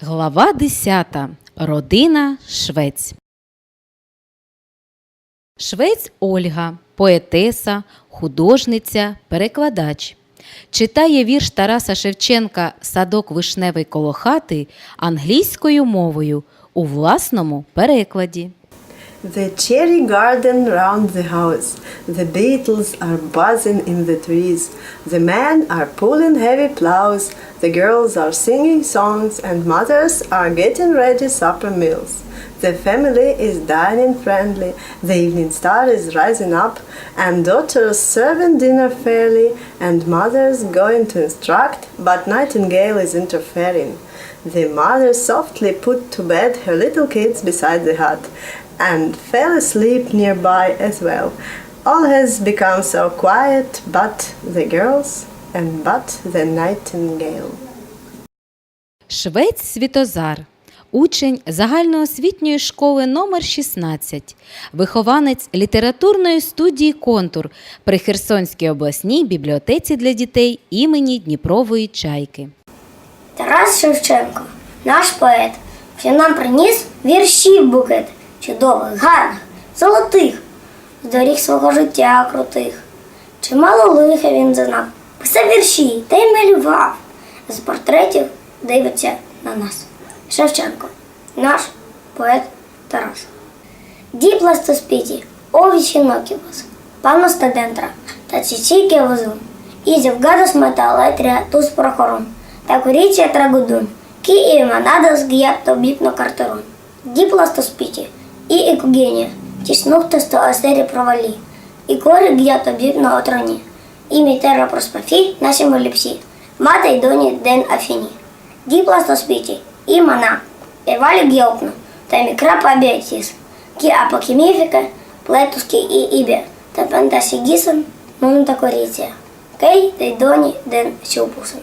Глава 10. Родина Швець. Швець Ольга, поетеса, художниця, перекладач. Читає вірш Тараса Шевченка Садок вишневий коло хати англійською мовою у власному перекладі. The cherry garden round the house. The beetles are buzzing in the trees. The men are pulling heavy plows. The girls are singing songs, and mothers are getting ready supper meals. The family is dining friendly. The evening star is rising up, and daughters serving dinner fairly, and mothers going to instruct, but Nightingale is interfering. The mother softly put to bed her little kids beside the hut and fell asleep nearby as well. All has become so quiet but the girls and but the nightingale. Швець Світозар, учень загальноосвітньої школи номер 16, вихованець літературної студії Контур при Херсонській обласній бібліотеці для дітей імені Дніпрової Чайки. Тарас Шевченко, наш поет, що нам приніс вірші букет, чудових, гарних, золотих, з доріг свого життя крутих. Чимало лиха він знав, писав вірші та й малював. З портретів дивиться на нас. Шевченко, наш поет Тарас. Діпла спіті, овічі ноківас, пану студентра та циційки возу. Ізів гадос металетрія туз прохорон, та курічя трагудун, кі і манадос гіятто біпно картерон. Діпла спіті, і екугенія, тіснухто сто астері провалі, і кори гіятто біпно отроні, і мітера проспафі нашому ліпсі, мата й доні ден афіні. Діпла спіті, і мана, евалі гіопно, та мікра пабіатіс, кі апокіміфіка, плетуски і ібе, та пентасігісен, нун та коріція. Кей, дейдоні, ден сюпусен.